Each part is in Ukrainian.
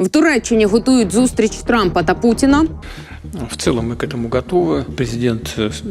В Туреччині готують зустріч Трампа та Путіна. В целом мы к этому готовы. Президент э, с-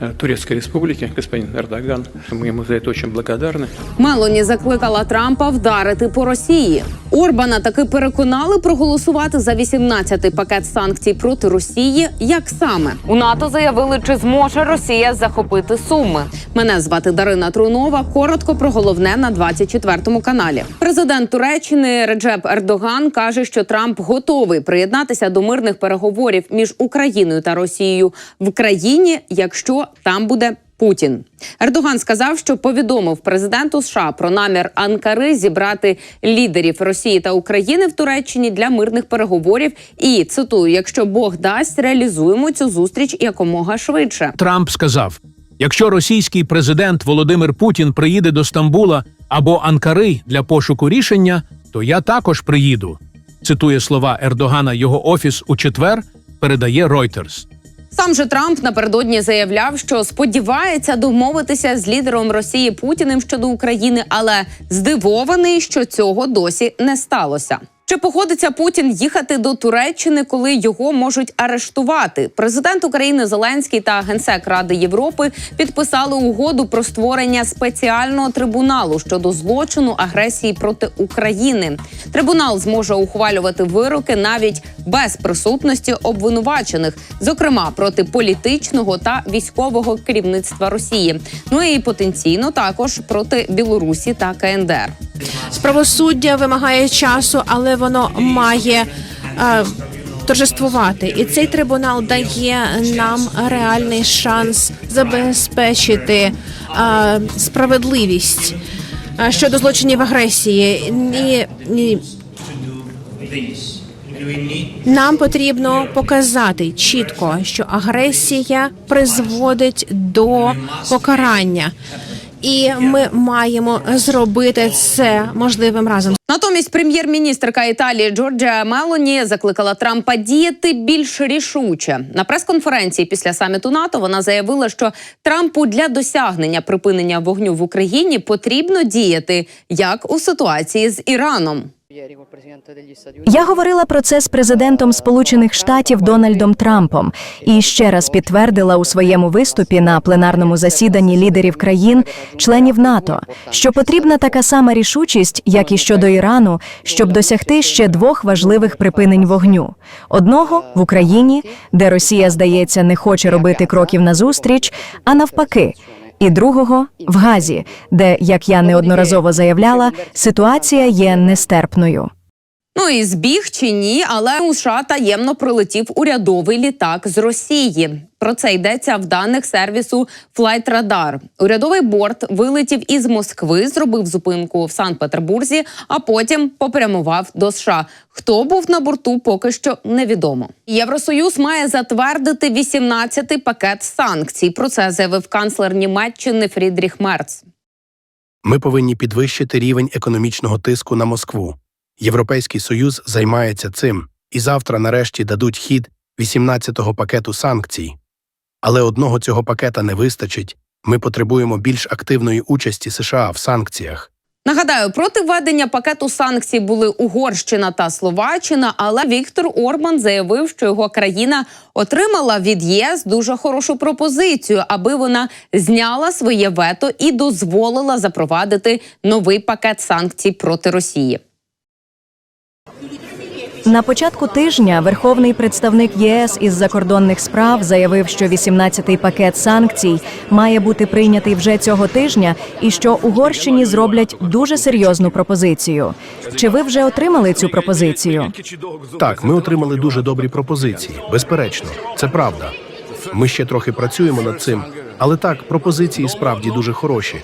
э, Турецкой Республики, господин Эрдоган, мы ему за это очень благодарны. Мелоні закликала Трампа вдарити по Росії. Орбана таки переконали проголосувати за 18-й пакет санкцій проти Росії. Як саме у НАТО заявили, чи зможе Росія захопити Суми? Мене звати Дарина Трунова. Коротко про головне на 24-му каналі. Президент Туреччини Реджеп Ердоган каже, що Трамп готовий приєднатися до мирних переговорів між Україною та Росією в країні, якщо там буде Путін Ердоган сказав, що повідомив президенту США про намір Анкари зібрати лідерів Росії та України в Туреччині для мирних переговорів. І цитую: якщо Бог дасть, реалізуємо цю зустріч якомога швидше. Трамп сказав: якщо російський президент Володимир Путін приїде до Стамбула або Анкари для пошуку рішення, то я також приїду. Цитує слова Ердогана його офіс у четвер. Передає Reuters. Сам же Трамп напередодні заявляв, що сподівається домовитися з лідером Росії Путіним щодо України, але здивований, що цього досі не сталося. Чи погодиться Путін їхати до Туреччини, коли його можуть арештувати? Президент України Зеленський та генсек Ради Європи підписали угоду про створення спеціального трибуналу щодо злочину агресії проти України. Трибунал зможе ухвалювати вироки навіть без присутності обвинувачених, зокрема проти політичного та військового керівництва Росії. Ну і потенційно також проти Білорусі та КНДР. Правосуддя вимагає часу, але воно має е, торжествувати. І цей трибунал дає нам реальний шанс забезпечити е, справедливість е, щодо злочинів агресії. І, і нам потрібно показати чітко, що агресія призводить до покарання. І ми маємо зробити це можливим разом. Натомість прем'єр-міністрка Італії Джорджа Мелоні закликала Трампа діяти більш рішуче. На прес-конференції після саміту НАТО вона заявила, що Трампу для досягнення припинення вогню в Україні потрібно діяти як у ситуації з Іраном. Я говорила про це з президентом Сполучених Штатів Дональдом Трампом і ще раз підтвердила у своєму виступі на пленарному засіданні лідерів країн, членів НАТО, що потрібна така сама рішучість, як і щодо Ірану, щоб досягти ще двох важливих припинень вогню: одного в Україні, де Росія, здається, не хоче робити кроків назустріч, а навпаки. І другого в Газі, де, як я неодноразово заявляла, ситуація є нестерпною. Ну і збіг чи ні, але у США таємно прилетів урядовий літак з Росії. Про це йдеться в даних сервісу Flightradar. Урядовий борт вилетів із Москви, зробив зупинку в Санкт-Петербурзі, а потім попрямував до США. Хто був на борту, поки що невідомо. Євросоюз має затвердити 18-й пакет санкцій. Про це заявив канцлер Німеччини Фрідріх Мерц. Ми повинні підвищити рівень економічного тиску на Москву. Європейський союз займається цим, і завтра, нарешті, дадуть хід 18-го пакету санкцій. Але одного цього пакета не вистачить. Ми потребуємо більш активної участі США в санкціях. Нагадаю, проти введення пакету санкцій були Угорщина та Словаччина, але Віктор Орбан заявив, що його країна отримала від ЄС дуже хорошу пропозицію, аби вона зняла своє вето і дозволила запровадити новий пакет санкцій проти Росії. На початку тижня верховний представник ЄС із закордонних справ заявив, що 18-й пакет санкцій має бути прийнятий вже цього тижня, і що Угорщині зроблять дуже серйозну пропозицію. Чи ви вже отримали цю пропозицію? Так, ми отримали дуже добрі пропозиції. Безперечно, це правда. Ми ще трохи працюємо над цим, але так, пропозиції справді дуже хороші.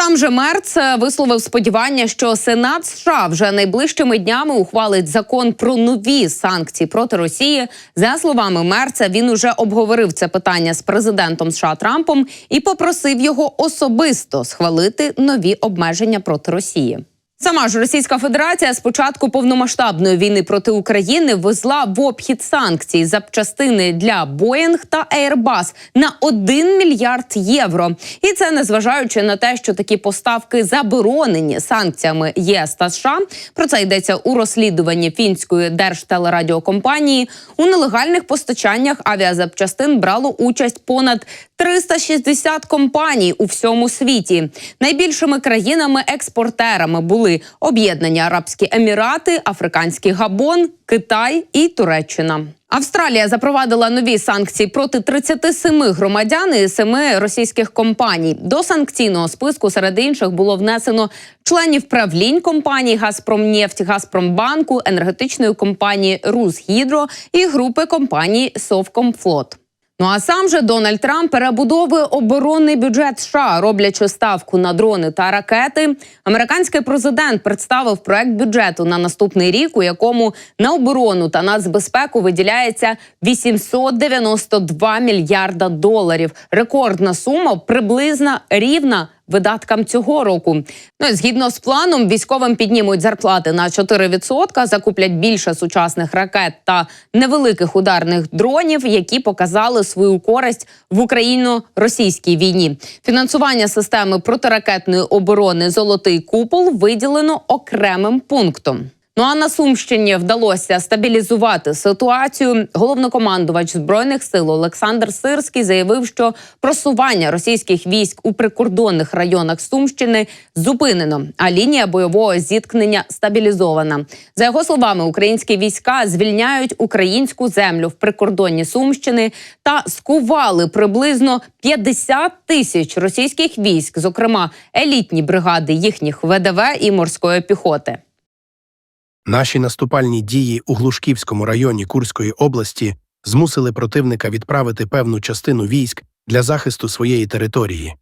Сам же Мерц е, висловив сподівання, що Сенат США вже найближчими днями ухвалить закон про нові санкції проти Росії. За словами Мерца, він уже обговорив це питання з президентом США Трампом і попросив його особисто схвалити нові обмеження проти Росії. Сама ж Російська Федерація з початку повномасштабної війни проти України везла в обхід санкцій запчастини для Боїнг та Airbus на 1 мільярд євро. І це незважаючи на те, що такі поставки заборонені санкціями ЄС та США. Про це йдеться у розслідуванні фінської держтелерадіокомпанії. У нелегальних постачаннях авіазапчастин брало участь понад 360 компаній у всьому світі. Найбільшими країнами-експортерами були Об'єднані Арабські Емірати, Африканський Габон, Китай і Туреччина. Австралія запровадила нові санкції проти 37 громадян і 7 російських компаній. До санкційного списку серед інших було внесено членів правлінь компаній Газпромнефть, Газпромбанку, енергетичної компанії Русгідро і групи компаній Совкомфлот. Ну а сам же Дональд Трамп перебудовує оборонний бюджет США, роблячи ставку на дрони та ракети. Американський президент представив проект бюджету на наступний рік, у якому на оборону та нацбезпеку виділяється 892 мільярда доларів. Рекордна сума приблизно рівна видаткам цього року. Ну згідно з планом, військовим піднімуть зарплати на 4%, закуплять більше сучасних ракет та невеликих ударних дронів, які показали свою користь в україно-російській війні. Фінансування системи протиракетної оборони Золотий купол виділено окремим пунктом. Ну а на Сумщині вдалося стабілізувати ситуацію. Головнокомандувач збройних сил Олександр Сирський заявив, що просування російських військ у прикордонних районах Сумщини зупинено, а лінія бойового зіткнення стабілізована. За його словами, українські війська звільняють українську землю в прикордонні Сумщини та скували приблизно 50 тисяч російських військ, зокрема елітні бригади їхніх ВДВ і морської піхоти. Наші наступальні дії у Глушківському районі Курської області змусили противника відправити певну частину військ для захисту своєї території.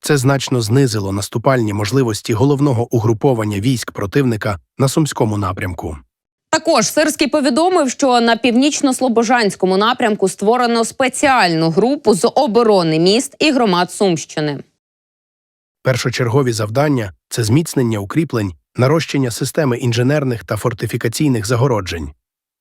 Це значно знизило наступальні можливості головного угруповання військ противника на сумському напрямку. Також Сирський повідомив, що на північно-слобожанському напрямку створено спеціальну групу з оборони міст і громад Сумщини. Першочергові завдання це зміцнення укріплень, нарощення системи інженерних та фортифікаційних загороджень.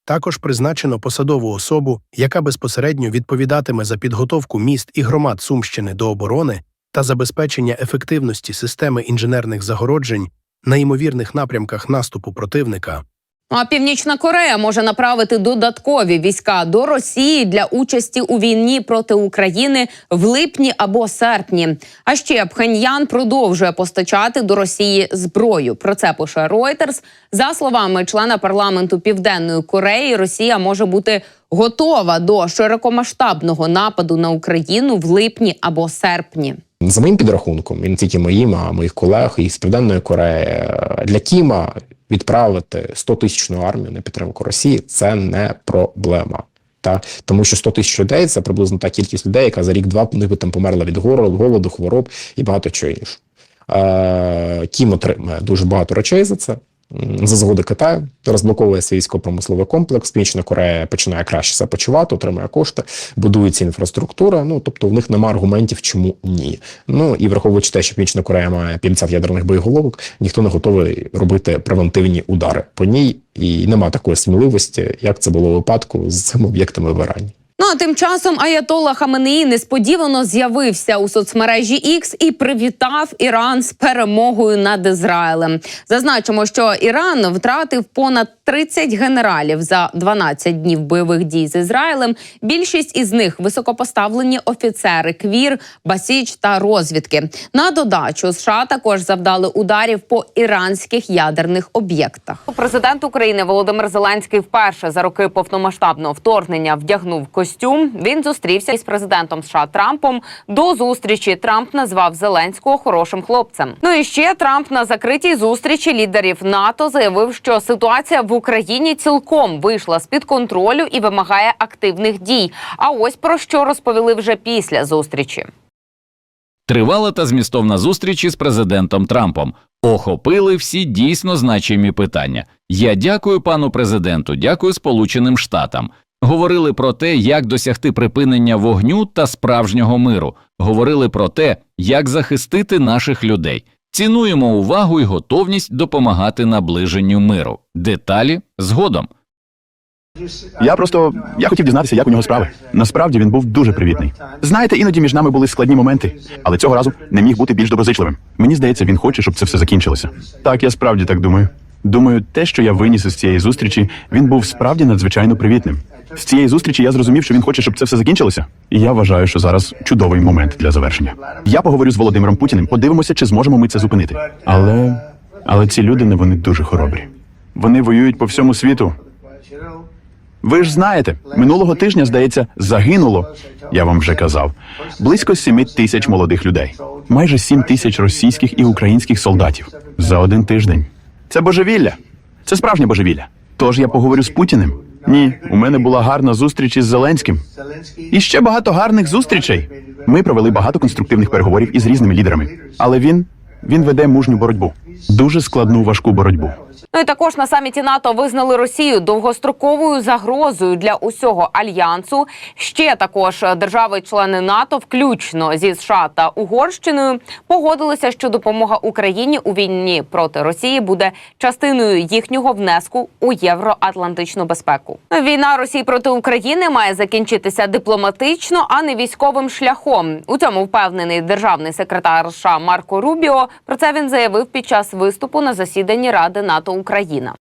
Також призначено посадову особу, яка безпосередньо відповідатиме за підготовку міст і громад Сумщини до оборони та забезпечення ефективності системи інженерних загороджень на ймовірних напрямках наступу противника. Ну, А Північна Корея може направити додаткові війська до Росії для участі у війні проти України в липні або серпні. А ще Пхеньян продовжує постачати до Росії зброю. Про це пише Reuters. За словами члена парламенту Південної Кореї, Росія може бути готова до широкомасштабного нападу на Україну в липні або серпні. За моїм підрахунком, і не тільки моїм, а моїх колег із Південної Кореї для Кіма відправити 100 тисячну армію на підтримку Росії це не проблема. Та тому, що 100 тисяч людей це приблизно та кількість людей, яка за рік-два ніби там померла від голоду, голоду, хвороб і багато чого іншого. Е, Кім отримає дуже багато речей за це. За згоди Китаю розблоковує свій військово-промисловий комплекс. Північна Корея починає краще себе почувати, отримує кошти, будується інфраструктура. Ну тобто, в них немає аргументів, чому ні. Ну і враховуючи те, що Північна Корея має 50 ядерних боєголовок, ніхто не готовий робити превентивні удари по ній, і немає такої сміливості, як це було у випадку з цими об'єктами в Ірані. Ну а тим часом Аятолла Хаменеї несподівано з'явився у соцмережі X і привітав Іран з перемогою над Ізраїлем. Зазначимо, що Іран втратив понад 30 генералів за 12 днів бойових дій з Ізраїлем. Більшість із них високопоставлені офіцери Квір, Басіч та розвідки. На додачу США також завдали ударів по іранських ядерних об'єктах. Президент України Володимир Зеленський вперше за роки повномасштабного вторгнення вдягнув костюм. Він зустрівся із президентом США Трампом. До зустрічі Трамп назвав Зеленського хорошим хлопцем. Ну і ще Трамп на закритій зустрічі лідерів НАТО заявив, що ситуація в Україні цілком вийшла з під контролю і вимагає активних дій. А ось про що розповіли вже після зустрічі. Тривала та змістовна зустріч із президентом Трампом. Охопили всі дійсно значимі питання. Я дякую пану президенту, дякую Сполученим Штатам. Говорили про те, як досягти припинення вогню та справжнього миру. Говорили про те, як захистити наших людей. Цінуємо увагу і готовність допомагати наближенню миру. Деталі згодом. Я просто я хотів дізнатися, як у нього справи. Насправді він був дуже привітний. Знаєте, іноді між нами були складні моменти, але цього разу не міг бути більш доброзичливим. Мені здається, він хоче, щоб це все закінчилося. Так, я справді так думаю. Думаю, те, що я виніс із цієї зустрічі, він був справді надзвичайно привітним. З цієї зустрічі я зрозумів, що він хоче, щоб це все закінчилося. І я вважаю, що зараз чудовий момент для завершення. Я поговорю з Володимиром Путіним, подивимося, чи зможемо ми це зупинити. Але але ці люди не вони дуже хоробрі. Вони воюють по всьому світу. Ви ж знаєте, минулого тижня, здається, загинуло, я вам вже казав, близько 7 тисяч молодих людей, майже 7 тисяч російських і українських солдатів за один тиждень. Це божевілля. Це справжнє божевілля. Тож я поговорю з Путіним. Ні, у мене була гарна зустріч із Зеленським. І ще багато гарних зустрічей. Ми провели багато конструктивних переговорів із різними лідерами. Але він він веде мужню боротьбу, дуже складну важку боротьбу. Ну і також на саміті НАТО визнали Росію довгостроковою загрозою для усього альянсу. Ще також держави-члени НАТО, включно зі США та Угорщиною, погодилися, що допомога Україні у війні проти Росії буде частиною їхнього внеску у євроатлантичну безпеку. Війна Росії проти України має закінчитися дипломатично, а не військовим шляхом. У цьому впевнений державний секретар США Марко Рубіо. Про це він заявив під час виступу на засіданні Ради НАТО Україна.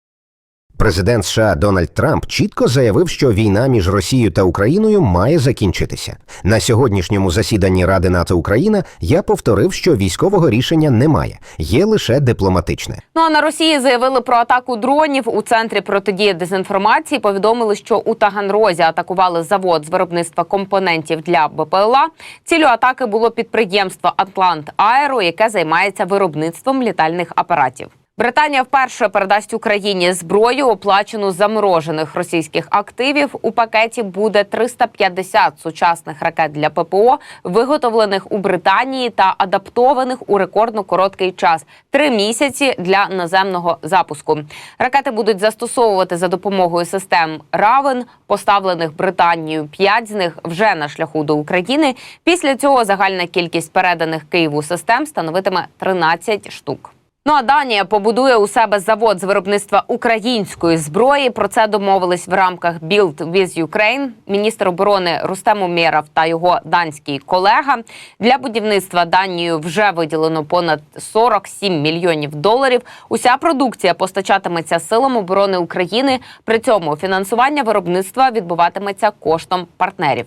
Президент США Дональд Трамп чітко заявив, що війна між Росією та Україною має закінчитися. На сьогоднішньому засіданні Ради НАТО Україна я повторив, що військового рішення немає, є лише дипломатичне. Ну а на Росії заявили про атаку дронів у центрі протидії дезінформації. Повідомили, що у Таганрозі атакували завод з виробництва компонентів для БПЛА. Цілю атаки було підприємство Атлант Аеро, яке займається виробництвом літальних апаратів. Британія вперше передасть Україні зброю, оплачену заморожених російських активів. У пакеті буде 350 сучасних ракет для ППО, виготовлених у Британії та адаптованих у рекордно короткий час три місяці для наземного запуску. Ракети будуть застосовувати за допомогою систем Равен, поставлених Британією. П'ять з них вже на шляху до України. Після цього загальна кількість переданих Києву систем становитиме 13 штук. Ну а Данія побудує у себе завод з виробництва української зброї. Про це домовились в рамках Build with Ukraine. Міністр оборони Рустем Умєров та його данський колега. Для будівництва Данією вже виділено понад 47 мільйонів доларів. Уся продукція постачатиметься силам оборони України. При цьому фінансування виробництва відбуватиметься коштом партнерів.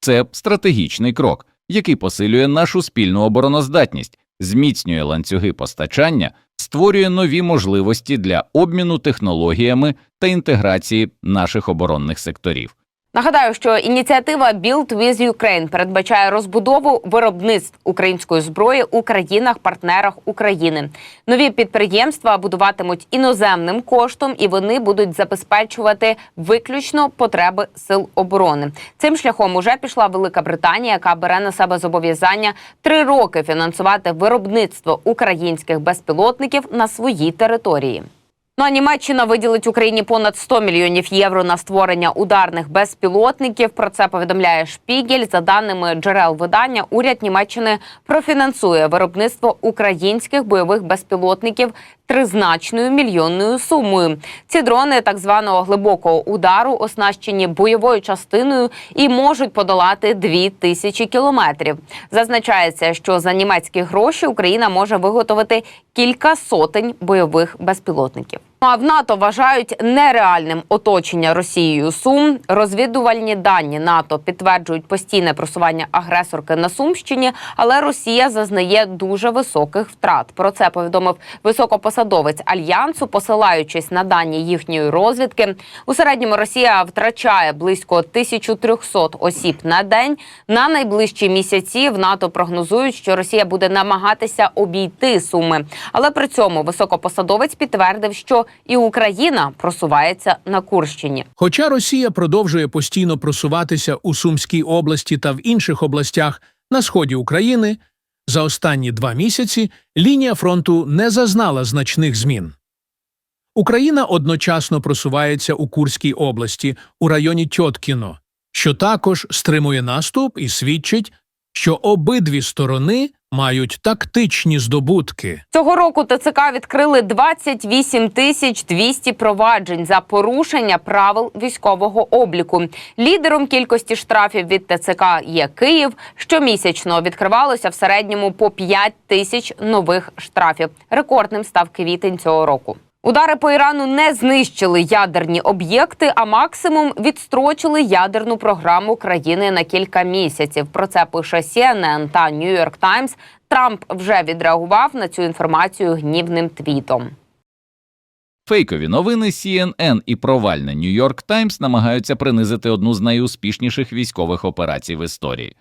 Це стратегічний крок, який посилює нашу спільну обороноздатність, зміцнює ланцюги постачання, створює нові можливості для обміну технологіями та інтеграції наших оборонних секторів. Нагадаю, що ініціатива Build with Ukraine передбачає розбудову виробництв української зброї у країнах-партнерах України. Нові підприємства будуватимуть іноземним коштом, і вони будуть забезпечувати виключно потреби сил оборони. Цим шляхом уже пішла Велика Британія, яка бере на себе зобов'язання три роки фінансувати виробництво українських безпілотників на своїй території. Ну а Німеччина виділить Україні понад 100 мільйонів євро на створення ударних безпілотників. Про це повідомляє Шпігель. За даними джерел видання, уряд Німеччини профінансує виробництво українських бойових безпілотників тризначною мільйонною сумою. Ці дрони так званого глибокого удару оснащені бойовою частиною і можуть подолати 2 тисячі кілометрів. Зазначається, що за німецькі гроші Україна може виготовити кілька сотень бойових безпілотників. Ну, А в НАТО вважають нереальним оточення Росією Сум. Розвідувальні дані НАТО підтверджують постійне просування агресорки на Сумщині, але Росія зазнає дуже високих втрат. Про це повідомив високопосадовець альянсу, посилаючись на дані їхньої розвідки. У середньому Росія втрачає близько 1300 осіб на день. На найближчі місяці в НАТО прогнозують, що Росія буде намагатися обійти суми. Але при цьому високопосадовець підтвердив, що і Україна просувається на Курщині. Хоча Росія продовжує постійно просуватися у Сумській області та в інших областях на сході України, за останні два місяці лінія фронту не зазнала значних змін. Україна одночасно просувається у Курській області у районі Тьоткіно, що також стримує наступ і свідчить, що обидві сторони мають тактичні здобутки. Цього року ТЦК відкрили 28 тисяч 200 проваджень за порушення правил військового обліку. Лідером кількості штрафів від ТЦК є Київ. Щомісячно відкривалося в середньому по 5 тисяч нових штрафів. Рекордним став квітень цього року. Удари по Ірану не знищили ядерні об'єкти, а максимум відстрочили ядерну програму країни на кілька місяців. Про це пише CNN та New York Times. Трамп вже відреагував на цю інформацію гнівним твітом. Фейкові новини CNN і провальне New York Times намагаються принизити одну з найуспішніших військових операцій в історії.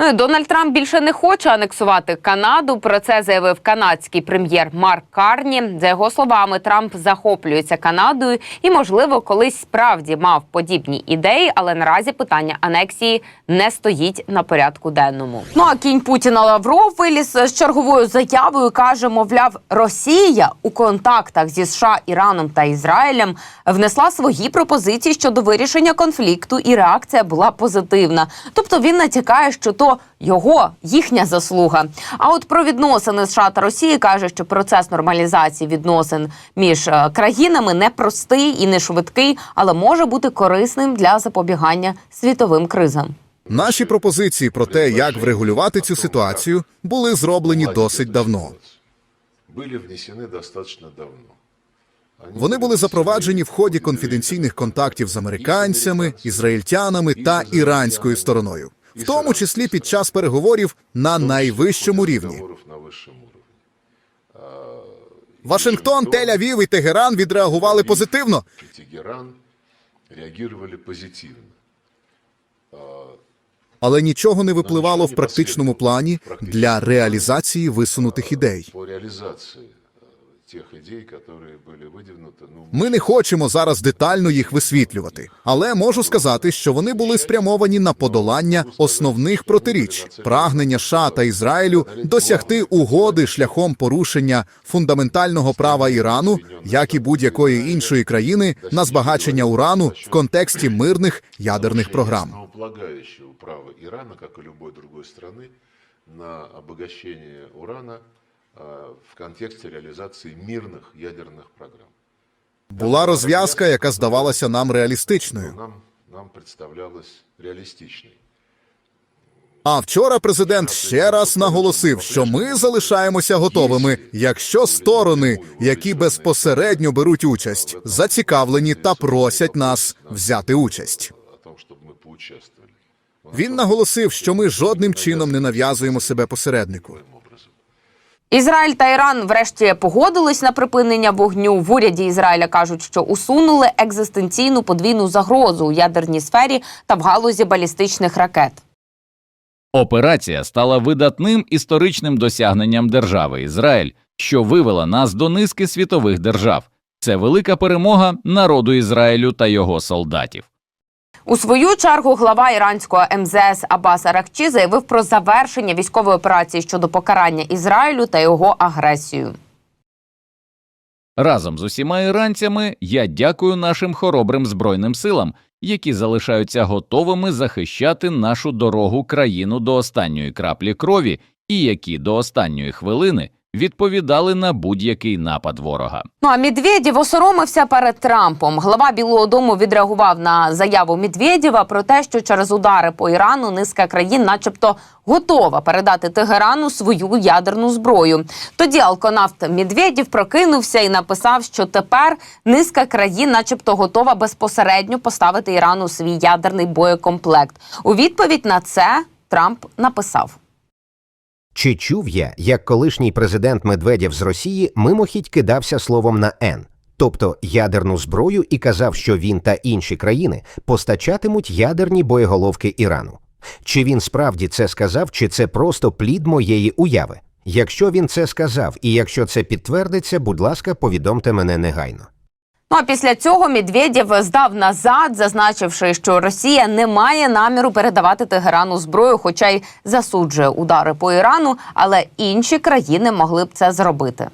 Ну і Дональд Трамп більше не хоче анексувати Канаду. Про це заявив канадський прем'єр Марк Карні. За його словами, Трамп захоплюється Канадою і, можливо, колись справді мав подібні ідеї, але наразі питання анексії не стоїть на порядку денному. Ну а кінь Путіна Лавров виліз з черговою заявою. каже, мовляв, Росія у контактах зі США, Іраном та Ізраїлем внесла свої пропозиції щодо вирішення конфлікту, і реакція була позитивна. Тобто він натякає, що то його їхня заслуга. А от про відносини США та Росії каже, що процес нормалізації відносин між е, країнами непростий і не швидкий, але може бути корисним для запобігання світовим кризам. Наші пропозиції про те, як врегулювати цю ситуацію, були зроблені досить давно. были внесены достаточно давно. Вони були запроваджені в ході конфіденційних контактів з американцями, ізраїльтянами та іранською стороною, в тому числі під час переговорів на найвищому рівні. Вашингтон, Тель-Авів і Тегеран відреагували позитивно. Тегеран реагировали позитивно. Але нічого не випливало в практичному плані для реалізації висунутих ідей По реализации э, тех идей, которые были выдвинуты, ну, Ми не хочемо зараз детально їх висвітлювати, але можу сказати, що вони були спрямовані на подолання основних протиріч, прагнення США та Ізраїлю досягти угоди шляхом порушення фундаментального права Ірану, як і будь-якої іншої країни, на збагачення урану в контексті мирних ядерних програм. основополагающего права Ирана, как и любой другой страны, на обогащение урана э, в контексте реализации мирных ядерных программ. Була розв'язка, яка здавалася нам реалістичною. Нам, нам представлялось реалистичной. А вчора президент ще раз наголосив, що ми залишаємося готовими, якщо сторони, які безпосередньо беруть участь, зацікавлені та просять нас взяти участь. О том, чтобы мы поучаствовали. Він наголосив, що ми жодним чином не нав'язуємо себе посереднику. Ізраїль та Іран врешті погодились на припинення вогню. В уряді Ізраїля кажуть, що усунули екзистенційну подвійну загрозу у ядерній сфері та в галузі балістичних ракет. Операція стала видатним історичним досягненням держави Ізраїль, що вивела нас до низки світових держав. Це велика перемога народу Ізраїлю та його солдатів. У свою чергу глава іранського МЗС Абас Аракчі заявив про завершення військової операції щодо покарання Ізраїлю та його агресію. Разом з усіма іранцями я дякую нашим хоробрим збройним силам, які залишаються готовими захищати нашу дорогу країну до останньої краплі крові і які до останньої хвилини відповідали на будь-який напад ворога. Ну а Медведєв осоромився перед Трампом. Глава Білого Дому відреагував на заяву Медведєва про те, що через удари по Ірану низка країн, начебто, готова передати Тегерану свою ядерну зброю. Тоді алконавт Медведєв прокинувся і написав, що тепер низка країн, начебто, готова безпосередньо поставити Ірану свій ядерний боєкомплект. У відповідь на це Трамп написав. Чи чув я, як колишній президент Медведєв з Росії мимохідь кидався словом на «Н», тобто ядерну зброю, і казав, що він та інші країни постачатимуть ядерні боєголовки Ірану? Чи він справді це сказав, чи це просто плід моєї уяви? Якщо він це сказав, і якщо це підтвердиться, будь ласка, повідомте мене негайно. Ну а після цього Медведєв здав назад, зазначивши, що Росія не має наміру передавати Тегерану зброю, хоча й засуджує удари по Ірану, але інші країни могли б це зробити.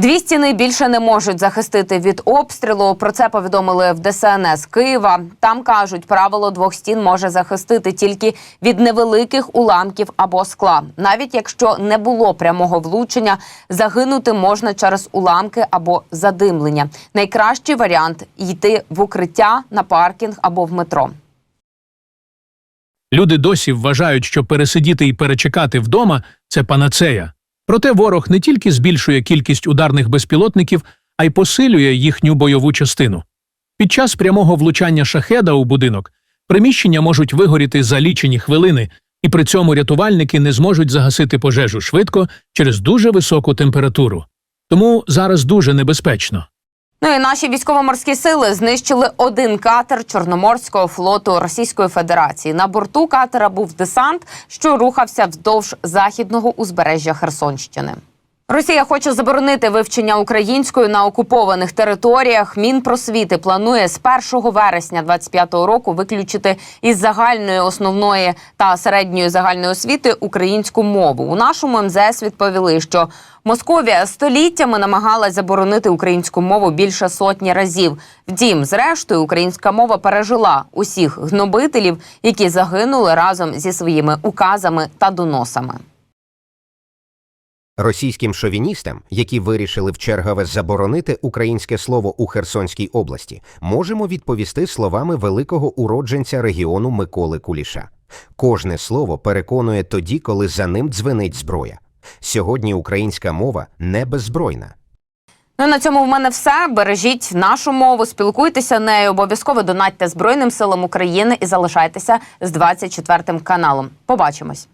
Дві стіни більше не можуть захистити від обстрілу. Про це повідомили в ДСНС Києва. Там кажуть, правило двох стін може захистити тільки від невеликих уламків або скла. Навіть якщо не було прямого влучення, загинути можна через уламки або задимлення. Найкращий варіант йти в укриття на паркінг або в метро. Люди досі вважають, що пересидіти і перечекати вдома це панацея. Проте ворог не тільки збільшує кількість ударних безпілотників, а й посилює їхню бойову частину. Під час прямого влучання шахеда у будинок приміщення можуть вигоріти за лічені хвилини, і при цьому рятувальники не зможуть загасити пожежу швидко через дуже високу температуру. Тому зараз дуже небезпечно. Ну і наші військово-морські сили знищили один катер Чорноморського флоту Російської Федерації. На борту катера був десант, що рухався вздовж західного узбережжя Херсонщини. Росія хоче заборонити вивчення української на окупованих територіях. Мінпросвіти планує з 1 вересня 25-го року виключити із загальної основної та середньої загальної освіти українську мову. У нашому МЗС відповіли, що Московія століттями намагалась заборонити українську мову більше сотні разів. Втім, зрештою, українська мова пережила усіх гнобителів, які загинули разом зі своїми указами та доносами. Російським шовіністам, які вирішили в чергове заборонити українське слово у Херсонській області, можемо відповісти словами великого уродженця регіону Миколи Куліша. Кожне слово переконує тоді, коли за ним дзвенить зброя. Сьогодні українська мова не беззбройна. Ну на цьому в мене все. Бережіть нашу мову, спілкуйтеся нею. Обов'язково донатьте Збройним силам України і залишайтеся з 24 каналом. Побачимось.